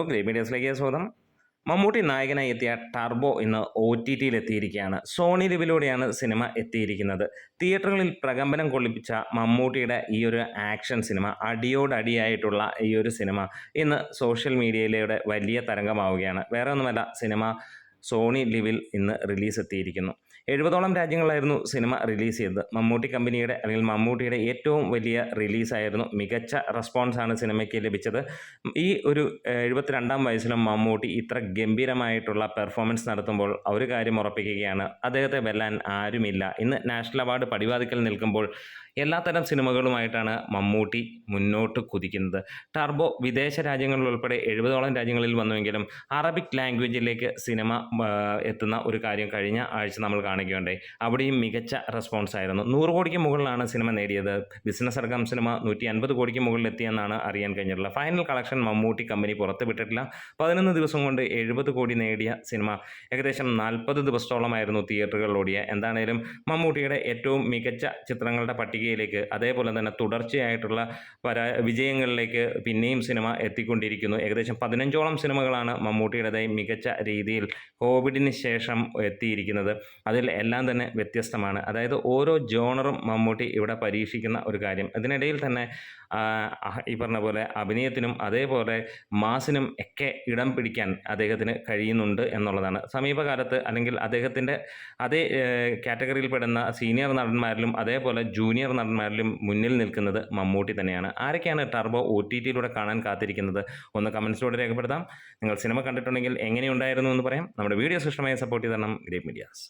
Okay മീഡിയസിലേക്ക് സ്വാഗതം. മമ്മൂട്ടി നായകനായി എത്തിയ ടർബോ ഇന്ന് ഒ ടി ടിയിൽ എത്തിയിരിക്കുകയാണ്. സോണി ലിവിലൂടെയാണ് സിനിമ എത്തിയിരിക്കുന്നത്. തിയേറ്ററുകളിൽ പ്രകമ്പനം കൊള്ളിപ്പിച്ച മമ്മൂട്ടിയുടെ ഈ ഒരു ആക്ഷൻ സിനിമ അടിയോടടിയായിട്ടുള്ള ഈ ഒരു സിനിമ ഇന്ന് സോഷ്യൽ മീഡിയയിലൂടെ വലിയ തരംഗമാവുകയാണ്. വേറെ ഒന്നുമല്ല സിനിമ സോണി ലിവിൽ ഇന്ന് റിലീസ് എത്തിയിരിക്കുന്നു എഴുപതോളം രാജ്യങ്ങളായിരുന്നു സിനിമ റിലീസ് ചെയ്തത് മമ്മൂട്ടി കമ്പനിയുടെ അല്ലെങ്കിൽ മമ്മൂട്ടിയുടെ ഏറ്റവും വലിയ റിലീസായിരുന്നു മികച്ച റെസ്പോൺസാണ് സിനിമയ്ക്ക് ലഭിച്ചത്. ഈ ഒരു എഴുപത്തിരണ്ടാം വയസ്സിലും മമ്മൂട്ടി ഇത്ര ഗംഭീരമായിട്ടുള്ള പെർഫോമൻസ് നടത്തുമ്പോൾ ഒരു കാര്യം ഉറപ്പിക്കുകയാണ്. അദ്ദേഹത്തെ വെല്ലാൻ ആരുമില്ല. ഇന്ന് നാഷണൽ അവാർഡ് പടിവാതിക്കൽ നിൽക്കുമ്പോൾ എല്ലാത്തരം സിനിമകളുമായിട്ടാണ് മമ്മൂട്ടി മുന്നോട്ട് കുതിക്കുന്നത്. ടർബോ വിദേശ രാജ്യങ്ങളിൽ ഉൾപ്പെടെ എഴുപതോളം രാജ്യങ്ങളിൽ വന്നുവെങ്കിലും അറബിക് ലാംഗ്വേജിലേക്ക് സിനിമ എത്തുന്ന ഒരു കാര്യം കഴിഞ്ഞ ആഴ്ച നമ്മൾ കാണുകയുണ്ടായി അവിടെയും മികച്ച റെസ്പോൺസ് ആയിരുന്നു. നൂറ് കോടിക്ക് മുകളിലാണ് സിനിമ നേടിയത്. ബിസിനസ് അടക്കം സിനിമ നൂറ്റി അൻപത് കോടിക്ക് മുകളിൽ എത്തിയെന്നാണ് അറിയാൻ കഴിഞ്ഞിട്ടുള്ളത്. ഫൈനൽ കളക്ഷൻ മമ്മൂട്ടി കമ്പനി പുറത്തുവിട്ടിട്ടില്ല. പതിനൊന്ന് ദിവസം കൊണ്ട് എഴുപത് കോടി നേടിയ സിനിമ. ഏകദേശം നാൽപ്പത് ദിവസത്തോളമായിരുന്നു തിയേറ്ററുകളിൽ ഓടിയ എന്താണേലും മമ്മൂട്ടിയുടെ ഏറ്റവും മികച്ച ചിത്രങ്ങളുടെ പട്ടികയിലേക്ക് അതേപോലെ തന്നെ തുടർച്ചയായിട്ടുള്ള പരാ വിജയങ്ങളിലേക്ക് പിന്നെയും സിനിമ എത്തിക്കൊണ്ടിരിക്കുന്നു. ഏകദേശം പതിനഞ്ചോളം സിനിമകളാണ് മമ്മൂട്ടിയുടേതായി മികച്ച രീതിയിൽ കോവിഡിന് ശേഷം എത്തിയിരിക്കുന്നത്. അതിൽ എല്ലാം തന്നെ വ്യത്യസ്തമാണ്. അതായത് ഓരോ ജോണറും മമ്മൂട്ടി ഇവിടെ പരീക്ഷിക്കുന്ന ഒരു കാര്യം. അതിനിടയിൽ തന്നെ ഈ പറഞ്ഞ പോലെ അഭിനയത്തിനും അതേപോലെ മാസിനും ഒക്കെ ഇടം പിടിക്കാൻ അദ്ദേഹത്തിന് കഴിയുന്നുണ്ട് എന്നുള്ളതാണ്. സമീപകാലത്ത് അല്ലെങ്കിൽ അദ്ദേഹത്തിന്റെ അതേ കാറ്റഗറിയിൽ പെടുന്ന സീനിയർ നടന്മാരിലും അതേപോലെ ജൂനിയർ നടന്മാരിലും മുന്നിൽ നിൽക്കുന്നത് മമ്മൂട്ടി തന്നെയാണ്. ആരൊക്കെയാണ് ടർബോ ഒ ടി ടിയിലൂടെ കാണാൻ കാത്തിരിക്കുന്നത്? ഒന്ന് കമൻസിലൂടെ രേഖപ്പെടുത്താം. നിങ്ങൾ സിനിമ കണ്ടിട്ടുണ്ടെങ്കിൽ എങ്ങനെയുണ്ടായിരുന്നു എന്ന് പറയാം. നമ്മുടെ വീഡിയോസ് ഇഷ്ടമായി സപ്പോർട്ട് ചെയ്ത് തരണം. Great medias